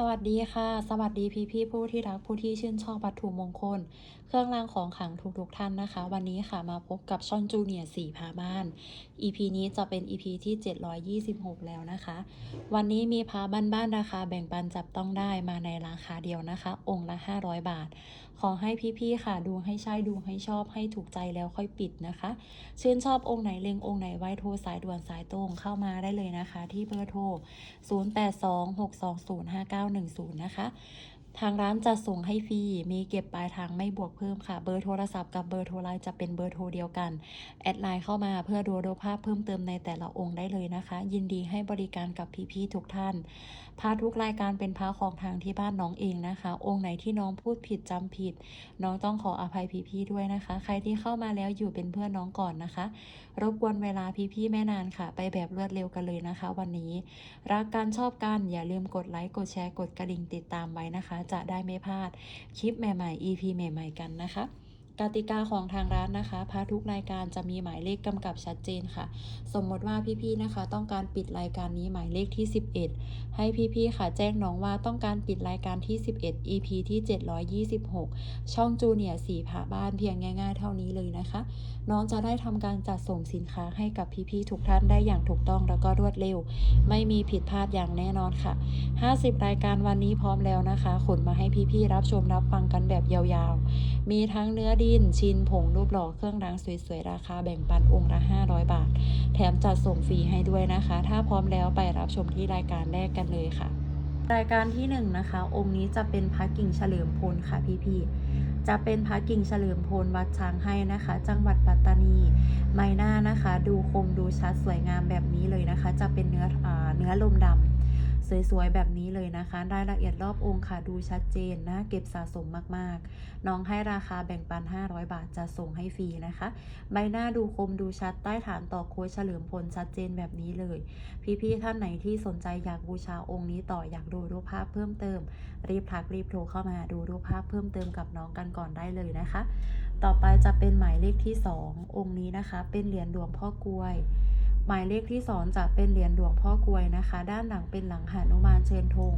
สวัสดีค่ะ สวัสดีพี่พี่ๆผู้ที่รักผู้ที่ชื่นชอบวัตถุมงคล เครื่องรางของขลังทุกทุกๆท่านนะคะ วันนี้ค่ะมาพบกับช่อนจูเนียร์สี่พาบ้าน EP นี้จะเป็น EP ที่ 726 แล้วนะคะ วันนี้มีพาบ้านๆราคาแบ่งปันจับต้องได้มาในราคาเดียวนะคะ องค์ละ 500 บาท ขอให้พี่ๆค่ะ ดูให้ใช่ดูให้ชอบให้ถูกใจแล้วค่อยปิดนะคะ ชื่นชอบองค์ไหนเล็งองค์ไหนไว้โทรสายด่วนสายตรงเข้ามาได้เลยนะคะ ที่เบอร์โทร 0826205910 นะคะทางร้านจะส่งให้ฟรี มีเก็บปลายทางไม่บวกเพิ่มค่ะ เบอร์โทรศัพท์กับเบอร์โทรไลน์จะเป็นเบอร์โทรเดียวกัน แอดไลน์เข้ามาเพื่อดูรูปภาพเพิ่มเติมในแต่ละองค์ได้เลยนะคะ ยินดีให้บริการกับพี่ๆทุกท่าน พาทุกรายการเป็นพาของทางที่บ้านน้องเองนะคะ องค์ไหนที่น้องพูดผิดจำผิด น้องต้องขออภัยพี่ๆด้วยนะคะ ใครที่เข้ามาแล้วอยู่เป็นเพื่อนน้องก่อนนะคะ รบกวนเวลาพี่ๆแม่นานค่ะ ไปแบบรวดเร็วกันเลยนะคะ วันนี้ รักกันชอบกันอย่าลืมกดไลค์กดแชร์กดกระดิ่งติดตามไว้นะคะ จะได้ไม่พลาดคลิปใหม่ๆ EP ใหม่ ๆ กันนะคะ กติกาของทางร้านนะคะพาทุกรายการจะมีหมายเลขกำกับชัดเจนค่ะ สมมติว่าพี่ๆนะคะ ต้องการปิดรายการนี้หมายเลขที่ 11 ให้พี่ๆค่ะ แจ้งน้องว่าต้องการปิดรายการที่ 11 EP ที่ 726 ช่องจูเนียร์สีผาบ้านเพียงง่าย ๆ เท่านี้เลยนะคะ น้องจะได้ทำการจัดส่งสินค้าให้กับพี่ๆทุกท่านได้อย่างถูกต้องแล้วก็รวดเร็ว ไม่มีผิดพลาดอย่างแน่นอนค่ะ 50 รายการวันนี้พร้อมแล้วนะคะขนมาให้พี่ๆรับชมรับฟังกันแบบยาวๆ มีทั้งเนื้อดิน ชินผงรูปหล่อเครื่องรางสวยๆ ราคาแบ่งปันองค์ละ 500 บาท แถมจัดส่งฟรีให้ด้วยนะคะ ถ้าพร้อมแล้วไปรับชมที่รายการแรกกันเลยค่ะ รายการที่1นนะคะ องค์นี้จะเป็นพระกิ่งเฉลิมพลค่ะพี่ๆจะเป็นพระกิ่งเฉลิมพลวัดช้างให้นะคะ จังหวัดปัตตานีไมหน้านะคะ ดูคมดูชัดสวยงามแบบนี้เลยนะคะ จะเป็นเนื้ออเนื้อลมดำ สวยๆ แบบนี้เลยนะคะ รายละเอียดรอบองค์ค่ะดูชัดเจนนะ เก็บสะสมมากๆ น้องให้ราคาแบ่งปัน 500 บาทจะส่งให้ฟรีนะคะ ใบหน้าดูคมดูชัดใต้ฐานต่อโค้ชเฉลิมพลชัดเจนแบบนี้เลย พี่ๆท่านไหนที่สนใจอยากบูชาองค์นี้ต่ออยากดูรูปภาพเพิ่มเติม รีบทักรีบโทรเข้ามาดูรูปภาพเพิ่มเติมกับน้องกันก่อนได้เลยนะคะ ต่อไปจะเป็นหมายเลขที่ 2 องค์นี้นะคะ เป็นเหรียญหลวงพ่อกลวย หมายเลขที่ 2 จะเป็นเหรียญหลวงพ่อกลวยนะคะ ด้านหลังเป็นหลังหานุมานเชิญธง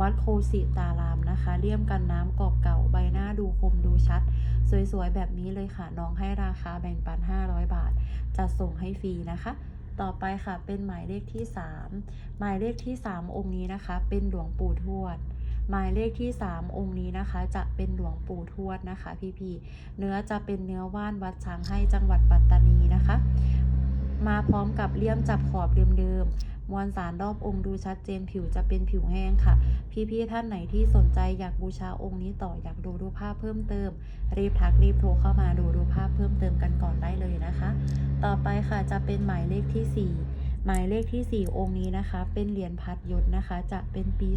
วัดโคสิตารามนะคะเลี่ยมกันน้ำกรอบเก่าใบหน้าดูคมดูชัด สวยๆ แบบนี้เลยค่ะ น้องให้ราคาแบ่งปัน 500 บาท จะส่งให้ฟรีนะคะต่อไปค่ะเป็นหมายเลขที่ 3 หมายเลขที่ 3 องค์นี้นะคะ เป็นหลวงปู่ทวด หมายเลขที่ 3 องค์นี้นะคะ จะเป็นหลวงปู่ทวดนะคะ พี่ๆเนื้อจะเป็นเนื้อว่านวัดช้างให้จังหวัดปัตตานีนะคะ มาพร้อมกับเลี่ยมจับขอบเดิมๆ มวลสารรอบองค์ดูชัดเจนผิวจะเป็นผิวแห้งค่ะ พี่ๆท่านไหนที่สนใจอยากบูชาองค์นี้ต่ออยากดูรูปภาพเพิ่มเติม รีบทักรีบโทรเข้ามาดูรูปภาพเพิ่มเติมกันก่อนได้เลยนะคะ ต่อไปค่ะจะเป็นหมายเลขที่ 4หมายเลขที่ 4 องค์นี้นะคะ เป็นเหรียญพัดยศนะคะ จะเป็นปี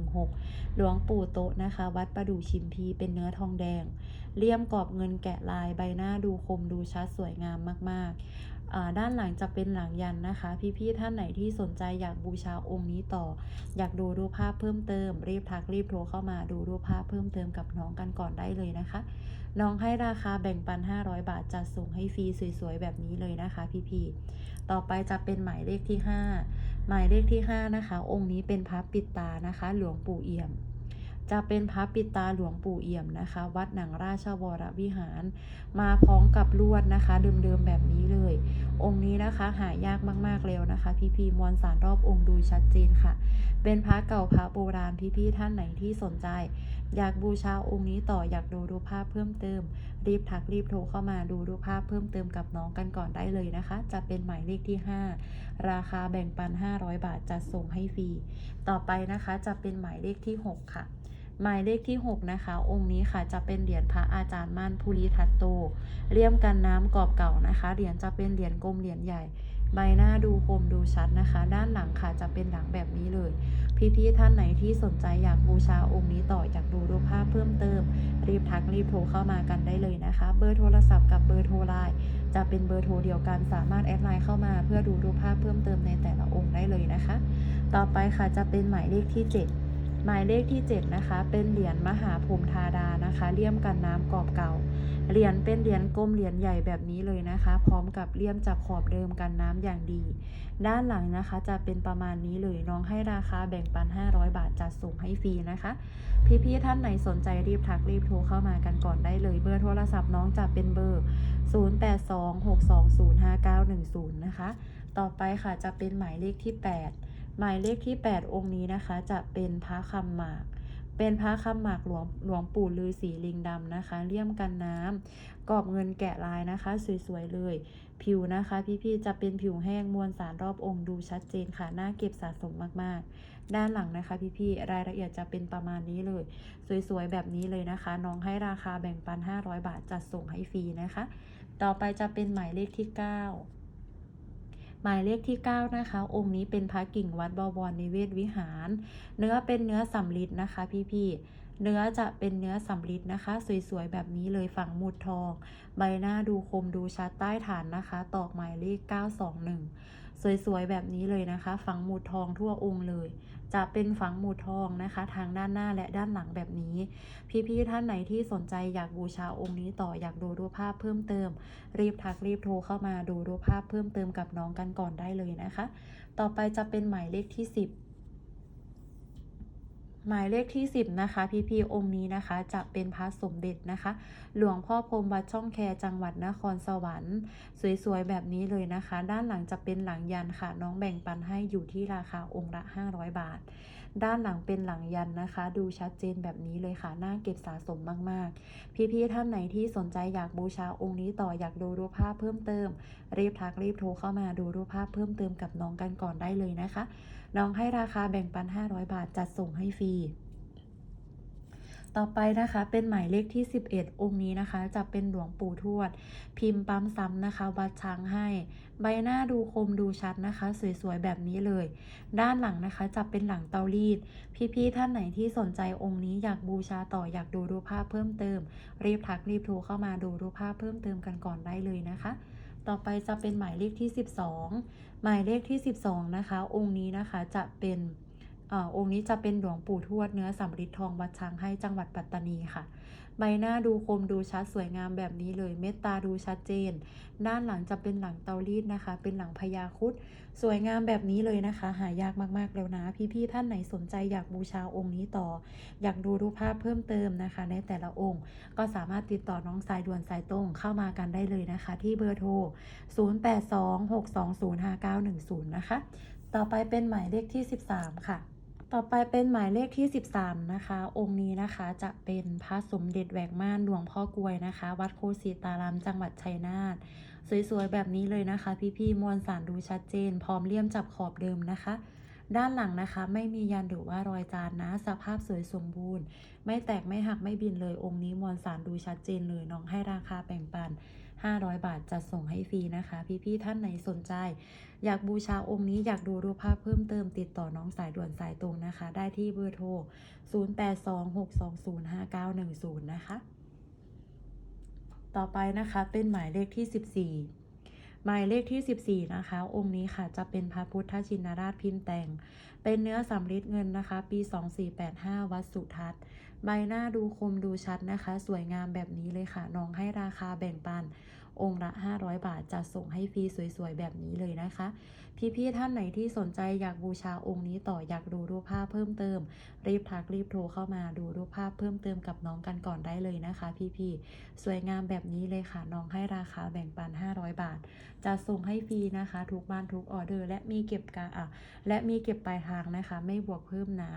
2416 หลวงปู่โตะนะคะ วัดประดู่ชิมพีเป็นเนื้อทองแดง เลี่ยมกรอบเงินแกะลายใบหน้าดูคมดูชัดสวยงามมาก ๆ ด้านหลังจะเป็นหลังยันนะคะ พี่ๆท่านไหนที่สนใจอยากบูชาองค์นี้ต่อ อยากดูรูปภาพเพิ่มเติม รีบทักรีบโทรเข้ามาดูรูปภาพเพิ่มเติมกับน้องกันก่อนได้เลยนะคะ น้องให้ราคาแบ่งปัน 500 บาทจัดส่งให้ฟรีสวยๆแบบนี้เลยนะคะ พี่ๆต่อไปจะเป็นหมายเลขที่ 5 หมายเลขที่ 5 นะคะ องค์นี้เป็นพระปิดตานะคะ หลวงปู่เอี่ยม จะเป็นพระปิดตาหลวงปู่เอี่ยมนะคะ วัดหนังราชวรวิหาร มาพร้อมกับลวดนะคะเดิมๆแบบนี้เลย องค์นี้นะคะหายากมากๆแล้วนะคะ พี่ๆมวลสารรอบองค์ดูชัดเจนค่ะ เป็นพระเก่าพระโบราณพี่ๆท่านไหนที่สนใจ อยากบูชาองค์นี้ต่ออยากดูรูปภาพเพิ่มเติม รีบทักรีบโทรเข้ามาดูรูปภาพเพิ่มเติมกับน้องกันก่อนได้เลยนะคะ จะเป็นหมายเลขที่ 5 ราคาแบ่งปัน 500 บาทจัดส่งให้ฟรีต่อไปนะคะจะเป็นหมายเลขที่ 6 ค่ะ หมายเลขที่ 6 นะคะ องค์นี้ค่ะจะเป็นเหรียญพระอาจารย์มั่นภูริทัตโตเลี่ยมกันน้ำกรอบเก่านะคะ เหรียญจะเป็นเหรียญกลมเหรียญใหญ่ ใบหน้าดูคมดูชัดนะคะ ด้านหลังค่ะจะเป็นหลังแบบนี้เลย พี่ๆท่านไหนที่สนใจอยากบูชาองค์นี้ต่ออยากดูรูปภาพเพิ่มเติม รีบทักรีบโทรเข้ามากันได้เลยนะคะ เบอร์โทรศัพท์กับเบอร์โทรไลน์จะเป็นเบอร์โทรเดียวกันสามารถแอดไลน์เข้ามาเพื่อดูรูปภาพเพิ่มเติมในแต่ละองค์ได้เลยนะคะ ต่อไปค่ะจะเป็นหมายเลขที่ 7 หมายเลขที่ 7 นะคะ เป็นเหรียญมหาภูมิธาดานะคะเลี่ยมกันน้ำกรอบเก่า เหรียญเป็นเหรียญกลมเหรียญใหญ่แบบนี้เลยนะคะ พร้อมกับเลี่ยมจับขอบเดิมกันน้ำอย่างดี ด้านหลังนะคะจะเป็นประมาณนี้เลยน้องให้ราคาแบ่งปัน 500 บาทจัดส่งให้ฟรีนะคะ พี่ๆท่านไหนสนใจรีบทักรีบโทรเข้ามากันก่อนได้เลย เบอร์โทรศัพท์น้องจะเป็นเบอร์ 0826205910 นะคะ ต่อไปค่ะจะเป็นหมายเลขที่ 8 หมายเลขที่ 8 องค์นี้นะคะ จะเป็นพระคำหมาก เป็นพระคำหมากหลวงหลวงปู่ฤาษีลิงดำนะคะ เลี่ยมกันน้ำกรอบเงินแกะลายนะคะ สวยๆเลย ผิวนะคะ พี่ๆจะเป็นผิวแห้งมวลสารรอบองค์ดูชัดเจนค่ะน่าเก็บสะสมมากๆ ด้านหลังนะคะ พี่ๆรายละเอียดจะเป็นประมาณนี้เลย สวยๆแบบนี้เลยนะคะ น้องให้ราคาแบ่งปัน 500 บาทจัดส่งให้ฟรีนะคะ ต่อไปจะเป็นหมายเลขที่ 9 หมายเลขที่ 9 นะคะ องค์นี้เป็นพระกิ่งวัดบวรนิเวศวิหาร เนื้อเป็นเนื้อสำลิดนะคะ พี่ๆ เนื้อจะเป็นเนื้อสำลิดนะคะ สวยๆ แบบนี้เลยฝังหมุดทอง ใบหน้าดูคมดูชัดใต้ฐานนะคะ ตอกหมายเลข 921 สวยๆ แบบนี้เลยนะคะ ฝังหมุดทองทั่วองค์เลย จะเป็นฝังหมูทองนะคะ ทางด้านหน้าและด้านหลังแบบนี้ พี่ๆท่านไหนที่สนใจอยากบูชาองค์นี้ต่ออยากดูรูปภาพเพิ่มเติม รีบทักรีบโทรเข้ามาดูรูปภาพเพิ่มเติมกับน้องกันก่อนได้เลยนะคะ ต่อไปจะเป็นหมายเลขที่ 10 หมายเลขที่ 10 นะคะ พี่พีองค์นี้นะคะ จะเป็นพระสมเด็จนะคะ หลวงพ่อพรมวัดช่องแคจังหวัดนครสวรรค์ สวยๆ แบบนี้เลยนะคะ ด้านหลังจะเป็นหลังยันค่ะ น้องแบ่งปันให้อยู่ที่ราคาองค์ละ 500 บาท ด้านหลังเป็นหลังยันนะคะ ดูชัดเจนแบบนี้เลยค่ะน่าเก็บสะสมมากๆ พี่ๆท่านไหนที่สนใจอยากบูชาองค์นี้ต่ออยากดูรูปภาพเพิ่มเติมรีบทักรีบโทรเข้ามาดูรูปภาพเพิ่มเติมกับน้องกันก่อนได้เลยนะคะ น้องให้ราคาแบ่งปัน 500 บาทจัดส่งให้ฟรีต่อไปนะคะเป็นหมายเลขที่ 11 องค์นี้นะคะ จะเป็นหลวงปู่ทวด พิมพ์ปั๊มซ้ำนะคะ วัดช้างให้ ใบหน้าดูคมดูชัดนะคะ สวยๆ แบบนี้เลย ด้านหลังนะคะจะเป็นหลังเตารีด พี่ๆท่านไหนที่สนใจองค์นี้อยากบูชาต่ออยากดูรูปภาพเพิ่มเติม รีบทักรีบโทรเข้ามาดูรูปภาพเพิ่มเติมกันก่อนได้เลยนะคะ ต่อไปจะเป็นหมายเลขที่ 12 หมายเลขที่ 12 นะคะ องค์นี้นะคะจะเป็นอองค์นี้จะเป็นหลวงปู่ทวดเนื้อสำริดทองวัดช้างให้จังหวัดปัตตานีค่ะ ใบหน้าดูคมดูชัดสวยงามแบบนี้เลย เมตตาดูชัดเจน ด้านหลังจะเป็นหลังเตารีดนะคะ เป็นหลังพญาคุด สวยงามแบบนี้เลยนะคะ หายากมากๆแล้วนะ พี่ๆท่านไหนสนใจอยากบูชาองค์นี้ต่อ อยากดูรูปภาพเพิ่มเติมนะคะ ในแต่ละองค์ ก็สามารถติดต่อน้องสายด่วนสายตรงเข้ามากันได้เลยนะคะ ที่เบอร์โทร 0826205910 นะคะ ต่อไปเป็นหมายเลขที่ 13 ค่ะต่อไปเป็นหมายเลขที่ 13 นะคะ องค์นี้นะคะจะเป็นพระสมเด็จแหวกม่านหลวงพ่อกลวยนะคะ วัดโคสิตารามจังหวัดชัยนาท สวยๆ แบบนี้เลยนะคะ พี่ๆ มวลสารดูชัดเจน พร้อมเลี่ยมจับขอบเดิมนะคะ ด้านหลังนะคะ ไม่มียันหรือว่ารอยจานนะ สภาพสวยสมบูรณ์ ไม่แตกไม่หักไม่บินเลยองค์นี้มวลสารดูชัดเจนเลยน้องให้ราคาแบ่งปัน 500 บาทจัดส่งให้ฟรีนะคะ พี่ๆ ท่านไหนสนใจ อยากบูชาองค์นี้อยากดูรูปภาพเพิ่มเติมติดต่อน้องสายด่วนสายตรงนะคะ ได้ที่เบอร์โทร 0826205910 นะคะ ต่อไปนะคะเป็นหมายเลขที่ 14 หมายเลขที่ 14 นะคะ องค์นี้ค่ะจะเป็นพระพุทธชินราชพิมพ์แต่ง เป็นเนื้อสำริดเงินนะคะ ปี 2485 วัดสุทัศน์ ใบหน้าดูคมดูชัดนะคะ สวยงามแบบนี้เลยค่ะ น้องให้ราคาแบ่งปัน องค์ละ 500 บาทจะส่งให้ฟรีสวยๆ แบบนี้เลยนะคะ พี่ๆท่านไหนที่สนใจอยากบูชาองค์นี้ต่ออยากดูรูปภาพเพิ่มเติม รีบทักรีบโทรเข้ามาดูรูปภาพเพิ่มเติมกับน้องกันก่อนได้เลยนะคะ พี่ๆสวยงามแบบนี้เลยค่ะ น้องให้ราคาแบ่งปัน 500 บาทจะส่งให้ฟรีนะคะ ทุกบ้านทุกออเดอร์ และมีเก็บกาอะและมีเก็บปลายทางนะคะ ไม่บวกเพิ่มนะ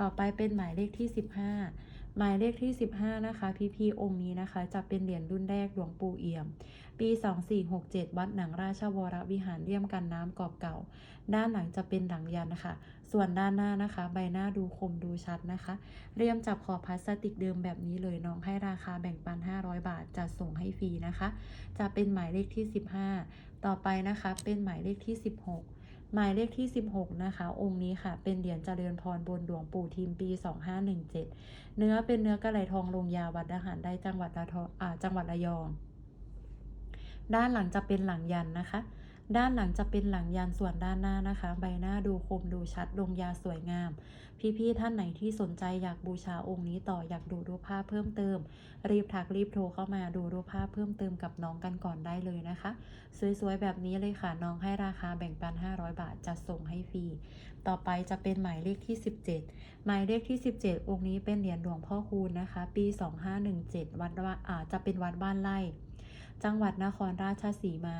ต่อไปเป็นหมายเลขที่ 15 หมายเลขที่ 15 นะคะ พี่พีองค์นี้นะคะ จะเป็นเหรียญรุ่นแรกหลวงปู่เอี่ยม ปี 2467 วัดหนังราชวรวิหารเลี่ยมกันน้ำกรอบเก่า ด้านหลังจะเป็นหลังยันนะคะส่วนด้านหน้านะคะ ใบหน้าดูคมดูชัดนะคะเรียมจับขอบพลาสติกเดิมแบบนี้เลยน้องให้ราคาแบ่งปัน 500 บาทจะส่งให้ฟรีนะคะ จะเป็นหมายเลขที่ 15 ต่อไปนะคะ เป็นหมายเลขที่ 16 หมายเลขที่ 16 นะคะ องค์นี้ค่ะ เป็นเหรียญเจริญพรบนหลวงปู่ทิมปี 2517 เนื้อเป็นเนื้อกระไหลทองลงยาวัดอาหารได้จังหวัดระทอจังหวัดระยอง ด้านหลังจะเป็นหลังยันนะคะ ด้านหลังจะเป็นหลังยันส่วนด้านหน้านะคะ ใบหน้าดูคมดูชัดลงยาสวยงาม พี่ๆท่านไหนที่สนใจอยากบูชาองค์นี้ต่ออยากดูรูปภาพเพิ่มเติม รีบทักรีบโทรเข้ามาดูรูปภาพเพิ่มเติมกับน้องกันก่อนได้เลยนะคะ สวยๆแบบนี้เลยค่ะน้องให้ราคาแบ่งปัน 500 บาทจะส่งให้ฟรีต่อไปจะเป็นหมายเลขที่ 17 หมายเลขที่ 17 องค์นี้เป็นเหรียญหลวงพ่อคูณนะคะ ปี 2517 วัดว่าอ่าจะเป็นวัดบ้านไร่จังหวัดนครราชสีมา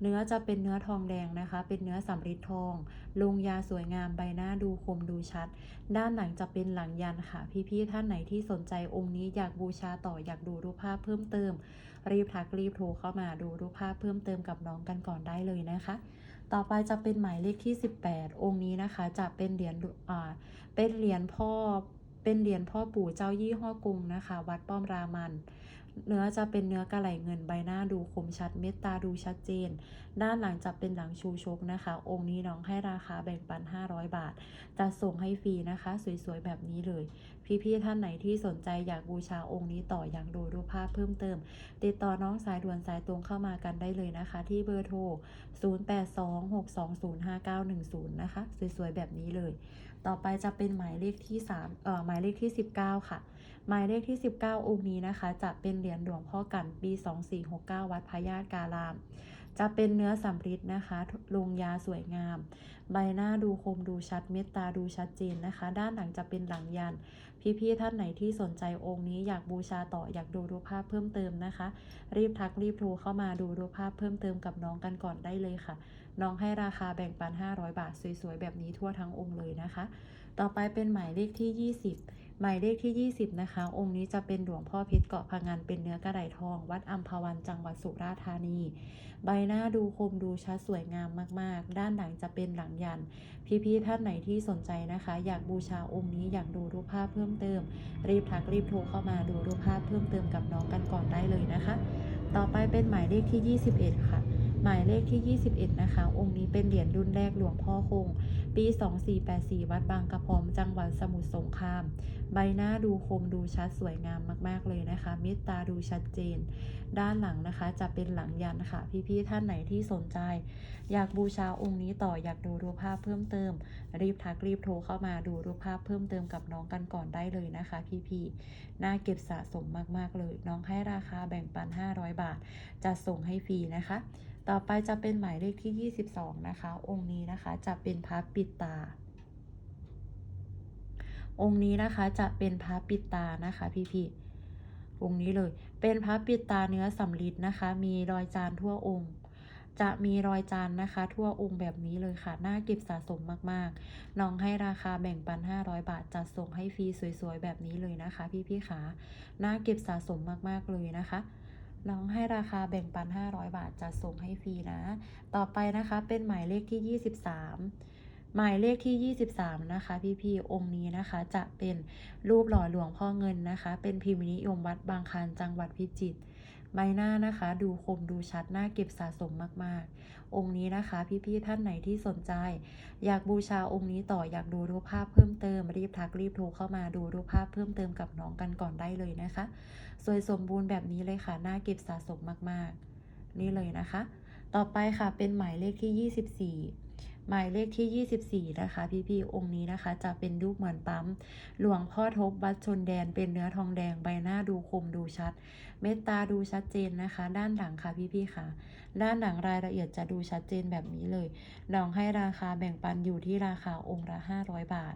เนื้อจะเป็นเนื้อทองแดงนะคะ เป็นเนื้อสำริดทอง ลงยาสวยงามใบหน้าดูคมดูชัด ด้านหลังจะเป็นหลังยันค่ะ พี่ๆท่านไหนที่สนใจองค์นี้อยากบูชาต่ออยากดูรูปภาพเพิ่มเติม รีบทักรีบโทรเข้ามาดูรูปภาพเพิ่มเติมกับน้องกันก่อนได้เลยนะคะ ต่อไปจะเป็นหมายเลขที่ 18 องค์นี้นะคะ จะเป็นเหรียญอ่าเป็นเหรียญพ่อเป็นเหรียญพ่อปู่เจ้ายี่ห้อกรุงนะคะ วัดป้อมรามัน เนื้อจะเป็นเนื้อกระไหลเงินใบหน้าดูคมชัดเม็ดตาดูชัดเจน ด้านหลังจะเป็นหลังชูชกนะคะ องค์นี้น้องให้ราคาแบ่งปัน 500 บาท จะส่งให้ฟรีนะคะ สวยๆ แบบนี้เลย พี่ๆท่านไหนที่สนใจอยากบูชาองค์นี้ต่ออยากดูรูปภาพเพิ่มเติม ติดต่อน้องสายด่วนสายตรงเข้ามากันได้เลยนะคะ ที่เบอร์โทร 0826205910 นะคะ สวยๆ แบบนี้เลย ต่อไปจะเป็นหมายเลขที่3เอ่อหมายเลขที่ 19 ค่ะ หมายเลขที่ 19 องค์นี้นะคะ จะเป็นเหรียญหลวงพ่อกันปี 2469 วัดพญาตการาม จะเป็นเนื้อสำริดนะคะลงยาสวยงาม ใบหน้าดูคมดูชัดเม็ดตาดูชัดเจนนะคะ ด้านหลังจะเป็นหลังยัน พี่ๆท่านไหนที่สนใจองค์นี้อยากบูชาต่ออยากดูรูปภาพเพิ่มเติมนะคะ รีบทักรีบโทรเข้ามาดูรูปภาพเพิ่มเติมกับน้องกันก่อนได้เลยค่ะ น้องให้ราคาแบ่งปัน 500 บาท สวยๆแบบนี้ทั่วทั้งองค์เลยนะคะ ต่อไปเป็นหมายเลขที่ 20 หมายเลขที่ 20 นะคะ องค์นี้จะเป็นหลวงพ่อเพชรเกาะพังงานเป็นเนื้อกระไดทอง วัดอัมพวันจังหวัดสุราษฎร์ธานี ใบหน้าดูคมดูชัดสวยงามมากๆ ด้านหลังจะเป็นหลังยัน พี่ๆท่านไหนที่สนใจนะคะ อยากบูชาองค์นี้อยากดูรูปภาพเพิ่มเติม รีบทักรีบโทรเข้ามาดูรูปภาพเพิ่มเติมกับน้องกันก่อนได้เลยนะคะ ต่อไปเป็นหมายเลขที่ 21 ค่ะ หมายเลขที่ 21 นะคะ องค์นี้เป็นเหรียญรุ่นแรกหลวงพ่อคง ปี 2484 วัดบางกระพร้อม จังหวัดสมุทรสงคราม ใบหน้าดูคมดูชัดสวยงามมาก ๆ เลยนะคะเมตตาดูชัดเจน ด้านหลังนะคะจะเป็นหลังยันค่ะ พี่ ๆ ท่านไหนที่สนใจ อยากบูชาองค์นี้ต่ออยากดูรูปภาพเพิ่มเติม รีบทักรีบโทรเข้ามาดูรูปภาพเพิ่มเติมกับน้องกันก่อนได้เลยนะคะ พี่ๆน่าเก็บสะสมมาก ๆ เลย น้องให้ราคาแบ่งปัน 500 บาทจะส่งให้ฟรีนะคะ ต่อไปจะเป็นหมายเลขที่ 22 นะคะ องค์นี้นะคะจะเป็นพระปิดตา องค์นี้นะคะจะเป็นพระปิดตานะคะพี่ๆองค์นี้เลย เป็นพระปิดตาเนื้อสำริดนะคะ มีรอยจานทั่วองค์ จะมีรอยจานนะคะ ทั่วองค์แบบนี้เลยค่ะ น่าเก็บสะสมมากๆ น้องให้ราคาแบ่งปัน 500 บาท จัดส่งให้ฟรีสวยๆ แบบนี้เลยนะคะ พี่ๆขาน่าเก็บสะสมมากๆเลยนะคะ น้องให้ราคาแบ่งปัน 500 บาทจะส่งให้ฟรีนะ ต่อไปนะคะเป็นหมายเลขที่ 23 หมายเลขที่ 23 นะคะ พี่ๆองค์นี้นะคะจะเป็นรูปหล่อหลวงพ่อเงินนะคะ เป็นพิมพ์นิยมวัดบางคานจังหวัดพิจิตรใบหน้านะคะ ดูคมดูชัดหน้าเก็บสะสมมากๆ องค์นี้นะคะ พี่ๆท่านไหนที่สนใจ อยากบูชาองค์นี้ต่ออยากดูรูปภาพเพิ่มเติมรีบทักรีบโทรเข้ามาดูรูปภาพเพิ่มเติมกับน้องกันก่อนได้เลยนะคะ สวยสมบูรณ์แบบนี้เลยค่ะน่าเก็บสะสมมากๆ นี่เลยนะคะ ต่อไปค่ะเป็นหมายเลขที่ 24 หมายเลขที่ 24 นะคะ พี่ๆองค์นี้นะคะ จะเป็นรูปเหมือนปั๊ม หลวงพ่อทบวัดชนแดนเป็นเนื้อทองแดงใบหน้าดูคมดูชัด เมตตาดูชัดเจนนะคะ ด้านหลังค่ะพี่ๆค่ะ ด้านหลังรายละเอียดจะดูชัดเจนแบบนี้เลยลองให้ราคาแบ่งปันอยู่ที่ราคาองค์ละ500 บาท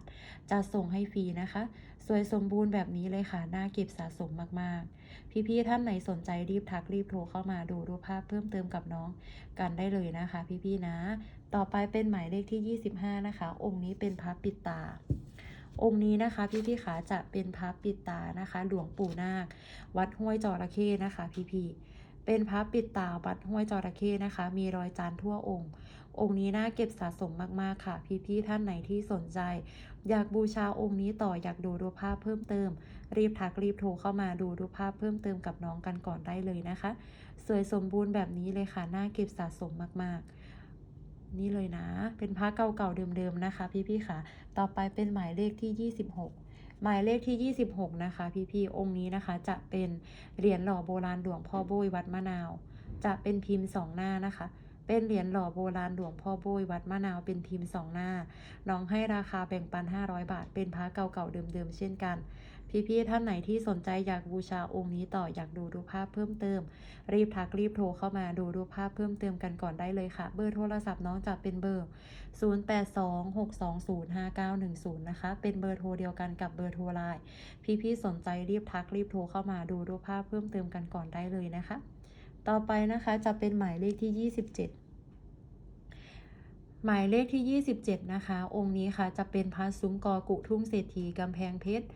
จะส่งให้ฟรีนะคะ วยสมบูรณ์แบบนี้เลยค่ะ น่าเก็บสะสมมากๆ พี่ๆท่านไหนสนใจรีบทักรีบโทรเข้ามาดูรูปภาพเพิ่มเติมกับน้องกันได้เลยนะคะ พี่ๆนะ ต่อไปเป็นหมายเลขที่ 25 นะคะ องค์นี้เป็นพระปิดตาองค์นี้นะคะพี่ๆขาจะเป็นพระปิดตานะคะ หลวงปู่นาค วัดห้วยจระเข้นะคะ พี่ๆเป็นพระปิดตาวัดห้วยจระเข้นะคะ มีรอยจานทั่วองค์ องค์นี้น่าเก็บสะสมมากๆค่ะ พี่ๆท่านไหนที่สนใจ อยากบูชาองค์นี้ต่ออยากดูรูปภาพเพิ่มเติม รีบทักรีบโทรเข้ามาดูรูปภาพเพิ่มเติมกับน้องกันก่อนได้เลยนะคะ สวยสมบูรณ์แบบนี้เลยค่ะน่าเก็บสะสมมากๆนี่เลยนะ เป็นพระเก่าๆเดิมๆนะคะ พี่ๆค่ะ ต่อไปเป็นหมายเลขที่ 26 หมายเลขที่ 26 นะคะ พี่ๆ องค์นี้นะคะ จะเป็นเหรียญหล่อโบราณหลวงพ่อโบยวัดมะนาว จะเป็นพิมพ์สองหน้านะคะ เป็นเหรียญหล่อโบราณหลวงพ่อโบยวัดมะนาวเป็นพิมพ์สองหน้า น้องให้ราคาแบ่งปัน 500 บาท เป็นพระเก่าๆเดิมๆเช่นกัน พี่ๆท่านไหนที่สนใจอยากบูชาองค์นี้ต่ออยากดูรูปภาพเพิ่มเติม รีบทักรีบโทรเข้ามาดูรูปภาพเพิ่มเติมกันก่อนได้เลยค่ะ เบอร์โทรศัพท์น้องจะเป็นเบอร์ 0826205910 นะคะ เป็นเบอร์โทรเดียวกันกับเบอร์โทรไลน์พี่ๆสนใจรีบทักรีบโทรเข้ามาดูรูปภาพเพิ่มเติมกันก่อนได้เลยนะคะ ต่อไปนะคะจะเป็นหมายเลขที่ 27 หมายเลขที่ 27 นะคะ องค์นี้ค่ะจะเป็นพระซุ้มกอกุทุ่งเศรษฐีกำแพงเพชร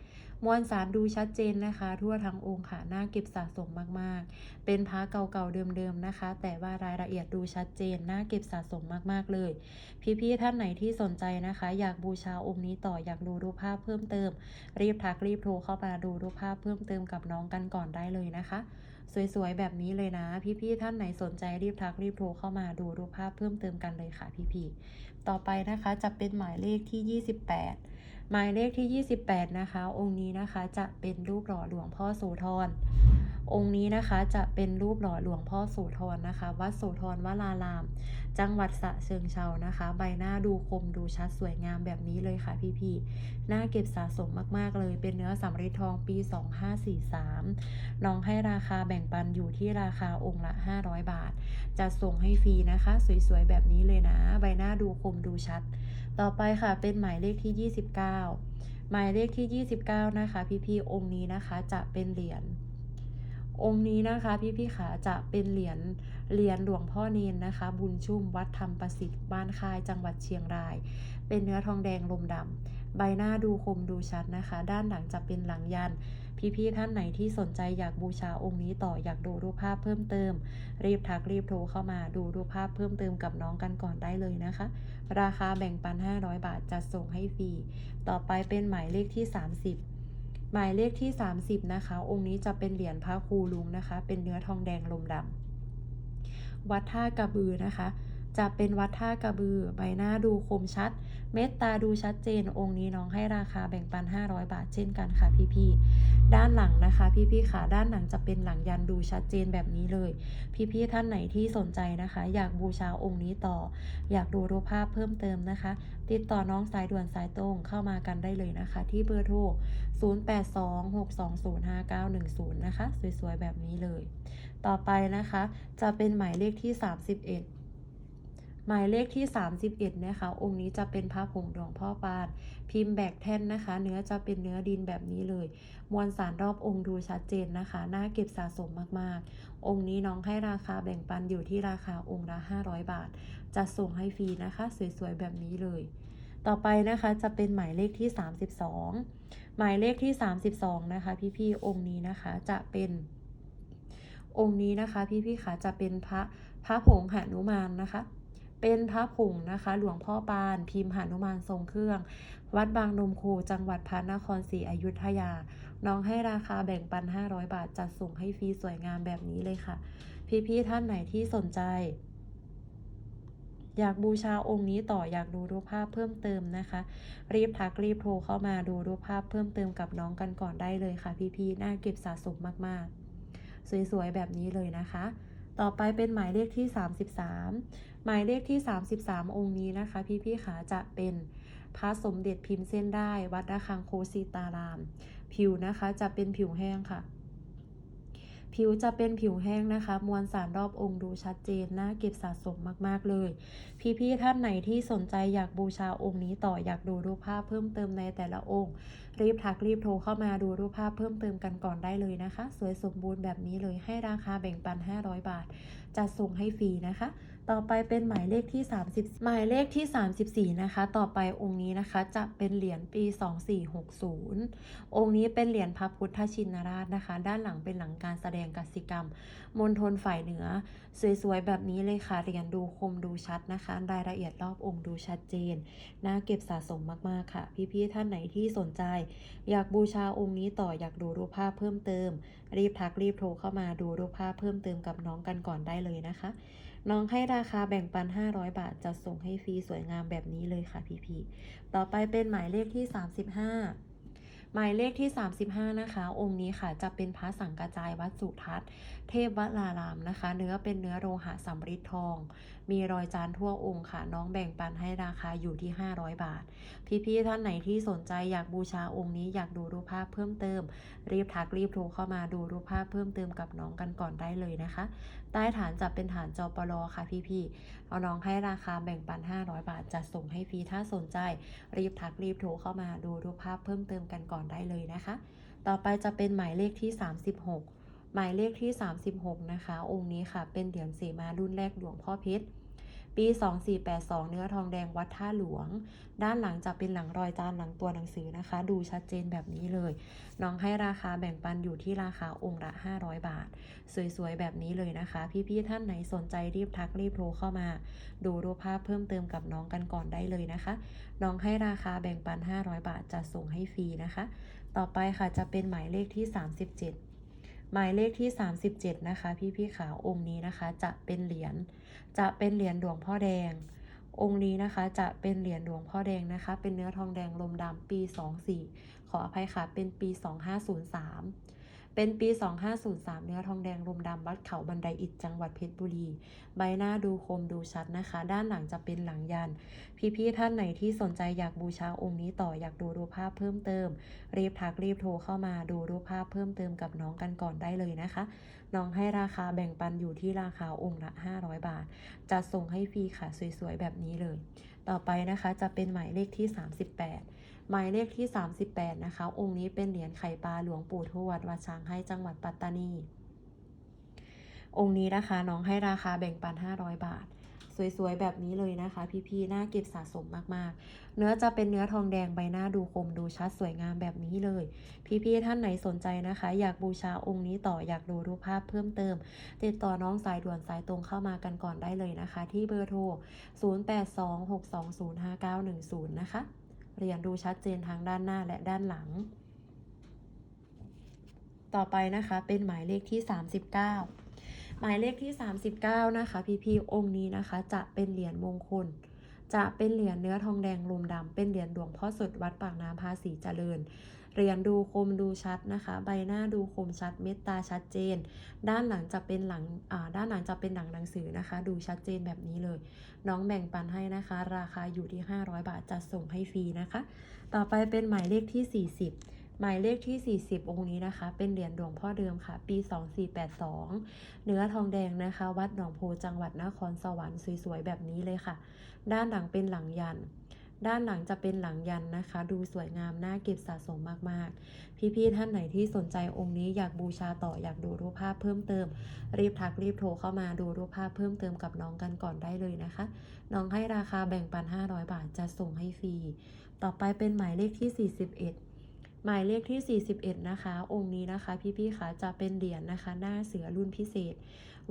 มวลสารดูชัดเจนนะคะ ทั่วทั้งองค์ค่ะ น่าเก็บสะสมมากๆ เป็นพระเก่าๆเดิมๆนะคะ แต่ว่ารายละเอียดดูชัดเจน น่าเก็บสะสมมากๆเลย พี่ๆท่านไหนที่สนใจนะคะ อยากบูชาองค์นี้ต่ออยากดูรูปภาพเพิ่มเติม รีบทักรีบโทรเข้ามาดูรูปภาพเพิ่มเติมกับน้องกันก่อนได้เลยนะคะ สวยๆ แบบนี้เลยนะ พี่ๆท่านไหนสนใจรีบทักรีบโทรเข้ามาดูรูปภาพเพิ่มเติมกันเลยค่ะพี่ๆต่อไปนะคะจะเป็นหมายเลขที่ 28 หมายเลขที่ 28 นะคะ องค์นี้นะคะจะเป็นรูปหล่อหลวงพ่อโสธรองค์นี้นะคะจะเป็นรูปหล่อหลวงพ่อโสธรนะคะ วัดโสธรวราราม จังหวัดสระเชิงเชานะคะ ใบหน้าดูคมดูชัดสวยงามแบบนี้เลยค่ะพี่ๆน่าเก็บสะสมมากๆเลย เป็นเนื้อสำริดทองปี 2543 น้องให้ราคาแบ่งปันอยู่ที่ราคาองค์ละ 500 บาท จะส่งให้ฟรีนะคะ สวยๆแบบนี้เลยนะ ใบหน้าดูคมดูชัด ต่อไปค่ะเป็นหมายเลขที่ 29 หมายเลขที่ 29 นะคะ พี่ๆองค์นี้นะคะจะเป็นเหรียญองค์นี้นะคะ พี่ๆขาจะเป็นเหรียญเหรียญหลวงพ่อเนนนะคะ บุญชุ่มวัดธรรมประสิทธิ์บ้านค่ายจังหวัดเชียงราย เป็นเนื้อทองแดงลมดำ ใบหน้าดูคมดูชัดนะคะ ด้านหลังจะเป็นหลังยัน พี่ๆท่านไหนที่สนใจอยากบูชาองค์นี้ต่ออยากดูรูปภาพเพิ่มเติม รีบทักรีบโทรเข้ามาดูรูปภาพเพิ่มเติมกับน้องกันก่อนได้เลยนะคะ ราคาแบ่งปัน 500 บาทจัดส่งให้ฟรีต่อไปเป็นหมายเลขที่ 30หมายเลขที่ 30 นะคะ องค์นี้จะเป็นเหรียญพระครูลุงนะคะ เป็นเนื้อทองแดงลมดำวัดท่ากระบือนะคะ จะเป็นวัดท่ากระบือ ใบหน้าดูคมชัด เม็ดตาดูชัดเจน องค์นี้น้องให้ราคาแบ่งปัน 500 บาทเช่นกันค่ะพี่ๆ ด้านหลังนะคะพี่ๆค่ะ ด้านหลังจะเป็นหลังยันดูชัดเจนแบบนี้เลย พี่ๆท่านไหนที่สนใจนะคะ อยากบูชาองค์นี้ต่อ อยากดูรูปภาพเพิ่มเติมนะคะ ติดต่อน้องสายด่วนสายตรงเข้ามากันได้เลยนะคะ ที่เบอร์โทร 0826205910 นะคะ สวยๆแบบนี้เลย ต่อไปนะคะ จะเป็นหมายเลขที่ 31 หมายเลขที่ 31 นะคะ องค์นี้จะเป็นพระผงหลวงพ่อปาน พิมพ์แบกแท่นนะคะ เนื้อจะเป็นเนื้อดินแบบนี้เลย มวลสารรอบองค์ดูชัดเจนนะคะ น่าเก็บสะสมมากๆ องค์นี้น้องให้ราคาแบ่งปันอยู่ที่ราคาองค์ละ 500 บาท จะส่งให้ฟรีนะคะ สวยๆ แบบนี้เลย ต่อไปนะคะจะเป็นหมายเลขที่ 32 หมายเลขที่ 32 นะคะ พี่ๆ องค์นี้นะคะจะเป็นองค์นี้นะคะ พี่ๆค่ะจะเป็นพระพระผงหนุมานนะคะ เป็นพระผงนะคะ หลวงพ่อปานพิมพ์หนุมานทรงเครื่อง วัดบางนมโคจังหวัดพระนครศรีอยุธยา น้องให้ราคาแบ่งปัน 500 บาท จัดส่งให้ฟรีสวยงามแบบนี้เลยค่ะ พี่ๆท่านไหนที่สนใจ อยากบูชาองค์นี้ต่ออยากดูรูปภาพเพิ่มเติมนะคะ รีบทักรีบโทรเข้ามาดูรูปภาพเพิ่มเติมกับน้องกันก่อนได้เลยค่ะ พี่ๆน่าเก็บสะสมมากๆ สวยๆแบบนี้เลยนะคะต่อไปเป็นหมายเลขที่ 33 หมายเลขที่ 33 องค์นี้นะคะ พี่ๆขาจะเป็นพระสมเด็จพิมพ์เส้นได้วัดระฆังโคสิตาราม ผิวนะคะจะเป็นผิวแห้งค่ะ ผิวจะเป็นผิวแห้งนะคะ มวลสารรอบองค์ดูชัดเจนน่าเก็บสะสมมากๆเลย พี่ๆท่านไหนที่สนใจอยากบูชาองค์นี้ต่ออยากดูรูปภาพเพิ่มเติมในแต่ละองค์ รีบทักรีบโทรเข้ามาดูรูปภาพเพิ่มเติมกันก่อนได้เลยนะคะ สวยสมบูรณ์แบบนี้เลยให้ราคาแบ่งปัน 500 บาท จะส่งให้ฟรีนะคะ ต่อไปเป็นหมายเลขที่ 30 หมายเลขที่ 34 นะคะ ต่อไปองค์นี้นะคะจะเป็นเหรียญปี 2460 องค์นี้เป็นเหรียญพระพุทธชินราชนะคะ ด้านหลังเป็นหลังการแสดงกสิกรรมมณฑลฝ่ายเหนือ สวยๆ แบบนี้เลยค่ะเหรียญดูคมดูชัดนะคะ รายละเอียดรอบองค์ดูชัดเจนน่าเก็บสะสมมากๆค่ะ พี่ๆท่านไหนที่สนใจ อยากบูชาองค์นี้ต่ออยากดูรูปภาพเพิ่มเติม รีบทักรีบโทรเข้ามาดูรูปภาพเพิ่มเติมกับน้องกันก่อนได้เลยนะคะ น้องให้ราคาแบ่งปัน 500 บาทจะส่งให้ฟรีสวยงามแบบนี้เลยค่ะพี่ๆต่อไปเป็นหมายเลขที่ 35 หมายเลขที่ 35 นะคะ องค์นี้ค่ะจะเป็นพระสังกระจายวัดสุทัศน์ เทพวรารามนะคะ เนื้อเป็นเนื้อโลหะสำริดทอง มีรอยจานทั่วองค์ค่ะ น้องแบ่งปันให้ราคาอยู่ที่ 500 บาท พี่ๆท่านไหนที่สนใจอยากบูชาองค์นี้อยากดูรูปภาพเพิ่มเติม รีบทักรีบโทรเข้ามาดูรูปภาพเพิ่มเติมกับน้องกันก่อนได้เลยนะคะ ใต้ฐานจะเป็นฐานจอปลอค่ะพี่ๆเอาน้องให้ราคาแบ่งปัน 500 บาทจะส่งให้ฟรีถ้าสนใจ รีบทักรีบโทรเข้ามาดูรูปภาพเพิ่มเติมกันก่อนได้เลยนะคะ ต่อไปจะเป็นหมายเลขที่ 36 หมายเลขที่ 36 นะคะ องค์นี้ค่ะ เป็นเหรียญเสมารุ่นแรกหลวงพ่อเพชร ปี 2482 เนื้อทองแดงวัดท่าหลวง ด้านหลังจะเป็นหลังรอยจานหลังตัวหนังสือนะคะ ดูชัดเจนแบบนี้เลย น้องให้ราคาแบ่งปันอยู่ที่ราคาองค์ละ 500 บาท สวยๆ แบบนี้เลยนะคะ พี่ๆ ท่านไหนสนใจรีบทักรีบโทรเข้ามา ดูรูปภาพเพิ่มเติมกับน้องกันก่อนได้เลยนะคะ น้องให้ราคาแบ่งปัน 500 บาทจะส่งให้ฟรีนะคะ ต่อไปค่ะจะเป็นหมายเลขที่ 37 หมายเลขที่ 37 นะคะ พี่ๆขาวองค์นี้นะคะ จะเป็นเหรียญจะเป็นเหรียญหลวงพ่อแดง องค์นี้นะคะจะเป็นเหรียญหลวงพ่อแดงนะคะ เป็นเนื้อทองแดงลมดำปี 24 ขออภัยค่ะเป็นปี 2503 เป็นปี 2503 เนื้อทองแดงลมดำวัดเขาบันไดอิฐจังหวัดเพชรบุรี ใบหน้าดูคมดูชัดนะคะ ด้านหลังจะเป็นหลังยัน พี่ๆท่านไหนที่สนใจอยากบูชาองค์นี้ต่ออยากดูรูปภาพเพิ่มเติม รีบทักรีบโทรเข้ามาดูรูปภาพเพิ่มเติมกับน้องกันก่อนได้เลยนะคะ น้องให้ราคาแบ่งปันอยู่ที่ราคาองค์ละ 500 บาท จะส่งให้ฟรีค่ะสวยๆแบบนี้เลย ต่อไปนะคะจะเป็นหมายเลขที่ 38 หมายเลขที่ 38 นะคะ องค์นี้เป็นเหรียญไข่ปลาหลวงปู่ทวด วัดช้างให้จังหวัดปัตตานี องค์นี้นะคะน้องให้ราคาแบ่งปัน 500 บาท สวยๆ แบบนี้เลยนะคะ พี่ๆ น่าเก็บสะสมมากๆ เนื้อจะเป็นเนื้อทองแดงใบหน้าดูคมดูชัดสวยงามแบบนี้เลย พี่ๆ ท่านไหนสนใจนะคะ อยากบูชาองค์นี้ต่ออยากดูรูปภาพเพิ่มเติม ติดต่อน้องสายด่วนสายตรงเข้ามากันก่อนได้เลยนะคะ ที่เบอร์โทร 0826205910 นะคะ เรียนดูชัดเจนทั้งด้านหน้าและด้านหลัง ต่อไปนะคะเป็นหมายเลขที่ 39 หมายเลขที่ 39 นะคะ พี่พี่องค์นี้นะคะ จะเป็นเหรียญมงคล จะเป็นเหรียญเนื้อทองแดงลมดำเป็นเหรียญหลวงพ่อสดวัดปากน้ำภาษีเจริญ เหรียญดูคมดูชัดนะคะ ใบหน้าดูคมชัด เม็ดตาชัดเจน ด้านหลังจะเป็นหลังด้านหลังจะเป็นหลังหนังสือนะคะ ดูชัดเจนแบบนี้เลย น้องแบ่งปันให้นะคะ ราคาอยู่ที่ 500 บาทจะส่งให้ฟรีนะคะ ต่อไปเป็นหมายเลขที่ 40หมายเลขที่ 40 องค์นี้นะคะ เป็นเหรียญหลวงพ่อเดิมค่ะ ปี 2482 เนื้อทองแดงนะคะ วัดหนองโพจังหวัดนครสวรรค์สวยๆ แบบนี้เลยค่ะ ด้านหลังเป็นหลังยัน ด้านหลังจะเป็นหลังยันนะคะ ดูสวยงามน่าเก็บสะสมมากๆ พี่ๆท่านไหนที่สนใจองค์นี้อยากบูชาต่ออยากดูรูปภาพเพิ่มเติม รีบทักรีบโทรเข้ามาดูรูปภาพเพิ่มเติมกับน้องกันก่อนได้เลยนะคะ น้องให้ราคาแบ่งปัน 500 บาทจะส่งให้ฟรีต่อไปเป็นหมายเลขที่ 41หมายเลขที่ 41 นะคะ องค์นี้นะคะ พี่ๆคะจะเป็นเหรียญนะคะ หน้าเสือรุ่นพิเศษ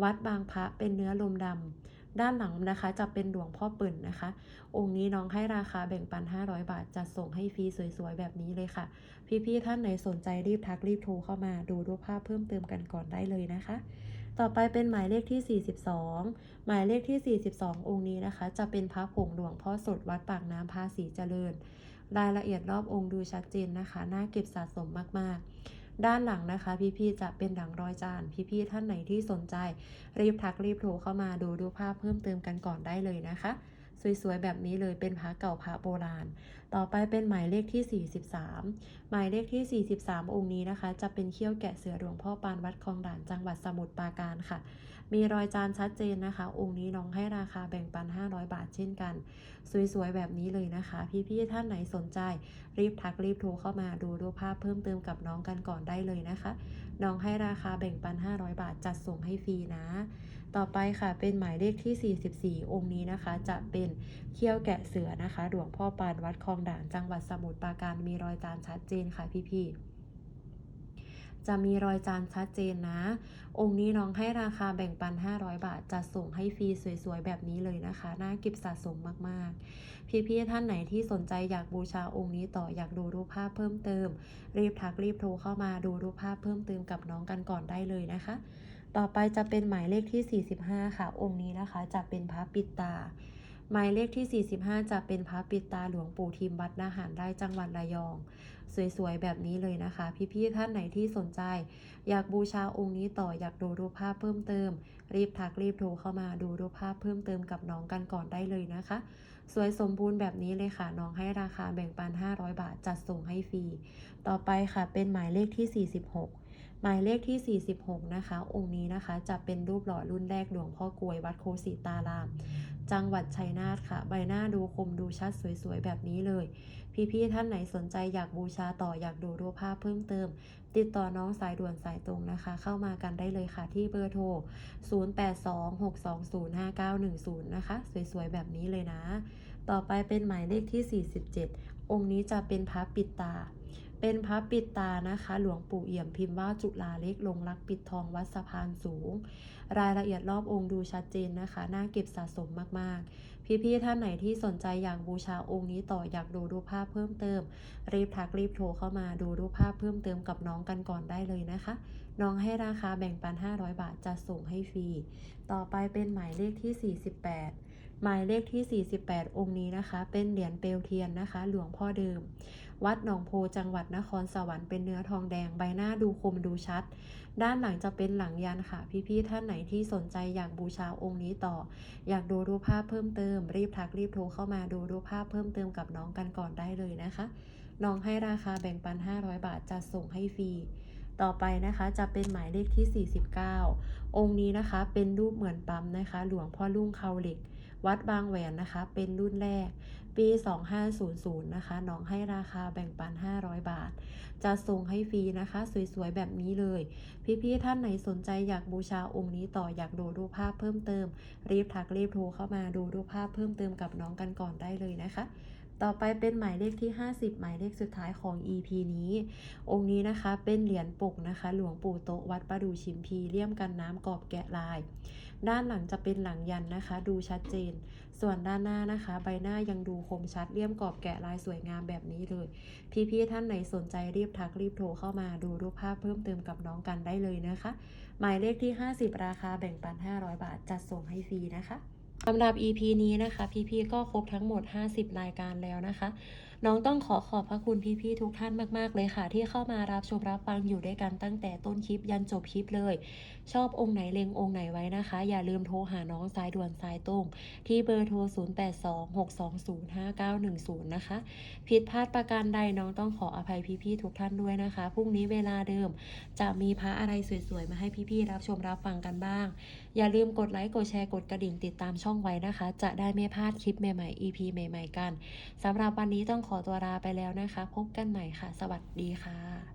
วัดบางพระเป็นเนื้อลมดำ ด้านหลังนะคะจะเป็นหลวงพ่อปิ่นนะคะ องค์นี้น้องให้ราคาแบ่งปัน 500 บาทจะส่งให้ฟรีสวยๆ แบบนี้เลยค่ะ พี่ๆท่านไหนสนใจรีบทักรีบโทรเข้ามาดูรูปภาพเพิ่มเติมกันก่อนได้เลยนะคะ ต่อไปเป็นหมายเลขที่ 42 หมายเลขที่ 42 องค์นี้นะคะ จะเป็นพระผงหลวงพ่อสดวัดปากน้ำภาษีเจริญ รายละเอียดรอบองค์ดูชัดเจนนะคะ น่าเก็บสะสมมากๆ ด้านหลังนะคะ พี่ๆจะเป็นดังรอยจาน พี่ๆท่านไหนที่สนใจ รีบทักรีบโทรเข้ามาดูดูภาพเพิ่มเติมกันก่อนได้เลยนะคะ สวยๆ แบบนี้เลยเป็นพระเก่าพระโบราณ ต่อไปเป็นหมายเลขที่ 43 หมายเลขที่ 43 องค์นี้นะคะ จะเป็นเขี้ยวแกะเสือหลวงพ่อปานวัดคลองด่านจังหวัดสมุทรปราการค่ะ มีรอยจานชัดเจนนะคะ องค์นี้น้องให้ราคาแบ่งปัน 500 บาทเช่นกัน สวยๆ แบบนี้เลยนะคะ พี่ๆท่านไหนสนใจ รีบทักรีบโทรเข้ามาดูรูปภาพเพิ่มเติมกับน้องกันก่อนได้เลยนะคะ น้องให้ราคาแบ่งปัน 500 บาทจัดส่งให้ฟรีนะ ต่อไปค่ะเป็นหมายเลขที่ 44 องค์นี้นะคะ จะเป็นเขี้ยวแกะเสือนะคะหลวงพ่อปานวัดคลองด่านจังหวัดสมุทรปราการมีรอยจานชัดเจนค่ะพี่ๆ จะมีรอยจานชัดเจนนะ องค์นี้น้องให้ราคาแบ่งปัน 500 บาท จะส่งให้ฟรีสวยๆ แบบนี้เลยนะคะ น่าเก็บสะสมมากๆ พี่ๆท่านไหนที่สนใจอยากบูชาองค์นี้ต่ออยากดูรูปภาพเพิ่มเติม รีบทักรีบโทรเข้ามาดูรูปภาพเพิ่มเติมกับน้องกันก่อนได้เลยนะคะ ต่อไปจะเป็นหมายเลขที่ 45 ค่ะ องค์นี้นะคะ จะเป็นพระปิดตาหมายเลขที่ 45 จะเป็นพระปิดตาหลวงปู่ทิมวัดนาหารได้จังหวัดระยอง สวยๆ แบบนี้เลยนะคะ พี่ๆท่านไหนที่สนใจ อยากบูชาองค์นี้ต่ออยากดูรูปภาพเพิ่มเติม รีบทักรีบโทรเข้ามาดูรูปภาพเพิ่มเติมกับน้องกันก่อนได้เลยนะคะ สวยสมบูรณ์แบบนี้เลยค่ะ น้องให้ราคาแบ่งปัน 500 บาทจัดส่งให้ฟรีต่อไปค่ะเป็นหมายเลขที่ 46 หมายเลขที่ 46 นะคะ องค์นี้นะคะจะเป็นรูปหล่อรุ่นแรกหลวงพ่อกวยวัดโคสิตาราม จังหวัดชัยนาทค่ะ ใบหน้าดูคมดูชัดสวยๆ แบบนี้เลย พี่ๆท่านไหนสนใจอยากบูชาต่ออยากดูรูปภาพเพิ่มเติม ติดต่อน้องสายด่วนสายตรงนะคะ เข้ามากันได้เลยค่ะที่เบอร์โทร 0826205910 นะคะ สวยๆ แบบนี้เลยนะ ต่อไปเป็นหมายเลขที่ 47 องค์นี้จะเป็นพระปิดตา เป็นพระปิดตานะคะ หลวงปู่เอี่ยมพิมพ์ว่าจุฬาเล็กลงรักปิดทองวัดสะพานสูง รายละเอียดรอบองค์ดูชัดเจนนะคะ น่าเก็บสะสมมากๆ พี่ๆท่านไหนที่สนใจอยากบูชาองค์นี้ต่ออยากดูรูปภาพเพิ่มเติม รีบทักรีบโทรเข้ามาดูรูปภาพเพิ่มเติมกับน้องกันก่อนได้เลยนะคะ น้องให้ราคาแบ่งปัน 500 บาทจะส่งให้ฟรี ต่อไปเป็นหมายเลขที่ 48 หมายเลขที่ 48 องค์นี้นะคะ เป็นเหรียญเปลวเทียนนะคะ หลวงพ่อเดิม วัดหนองโพจังหวัดนครสวรรค์เป็นเนื้อทองแดงใบหน้าดูคมดูชัด ด้านหลังจะเป็นหลังยันค่ะ พี่ๆท่านไหนที่สนใจอยากบูชาองค์นี้ต่อ อยากดูรูปภาพเพิ่มเติม รีบทักรีบโทรเข้ามาดูรูปภาพเพิ่มเติมกับน้องกันก่อนได้เลยนะคะน้องให้ราคาแบ่งปัน 500 บาทจัดส่งให้ฟรีต่อไปนะคะจะเป็นหมายเลขที่ 49 องค์นี้นะคะเป็นรูปเหมือนปั๊มนะคะ หลวงพ่อลุ่งเขาเหล็ก วัดบางแหวนนะคะ เป็นรุ่นแรก ปี 2500 นะคะ น้องให้ราคาแบ่งปัน 500 บาท จะส่งให้ฟรีนะคะ สวยๆ แบบนี้เลย พี่ๆ ท่านไหนสนใจอยากบูชาองค์นี้ต่ออยากดูรูปภาพเพิ่มเติม รีบทักรีบโทรเข้ามาดูรูปภาพเพิ่มเติมกับน้องกันก่อนได้เลยนะคะต่อไปเป็นหมายเลขที่ 50 หมายเลขสุดท้ายของ EP นี้ องค์นี้นะคะเป็นเหรียญปกนะคะ หลวงปู่โตวัดประดูชิมพีเลี่ยมกันน้ำกรอบแกะลาย ด้านหลังจะเป็นหลังยันนะคะ ดูชัดเจน ส่วนด้านหน้านะคะ ใบหน้ายังดูคมชัดเลี่ยมกรอบแกะลายสวยงามแบบนี้เลย พี่ๆท่านไหนสนใจรีบทักรีบโทรเข้ามาดูรูปภาพเพิ่มเติมกับน้องกันได้เลยนะคะ หมายเลขที่ 50 ราคาแบ่งปัน 500 บาท จัดส่งให้ฟรีนะคะสำหรับ EP นี้นะคะ พี่ๆก็ครบทั้งหมด 50 รายการแล้วนะคะ น้องต้องขอขอบพระคุณพี่ๆทุกท่านมากๆเลยค่ะ ที่เข้ามารับชมรับฟังอยู่ด้วยกันตั้งแต่ต้นคลิปยันจบคลิปเลย ชอบองค์ไหนเลงองค์ไหนไว้นะคะ อย่าลืมโทรหาน้องสายด่วนสายตรง ที่เบอร์โทร 0826205910 นะคะ ผิดพลาดประการใดน้องต้องขออภัยพี่ๆทุกท่านด้วยนะคะพรุ่งนี้เวลาเดิม จะมีพระอะไรสวยๆมาให้พี่ๆรับชมรับฟังกันบ้าง อย่าลืมกดไลค์กดแชร์กดกระดิ่งติดตามช่องไว้นะคะ จะได้ไม่พลาดคลิปใหม่ๆ EP ใหม่ ๆ กันสำหรับวันนี้ต้องขอตัวลาไปแล้วนะคะ พบกันใหม่ค่ะ สวัสดีค่ะ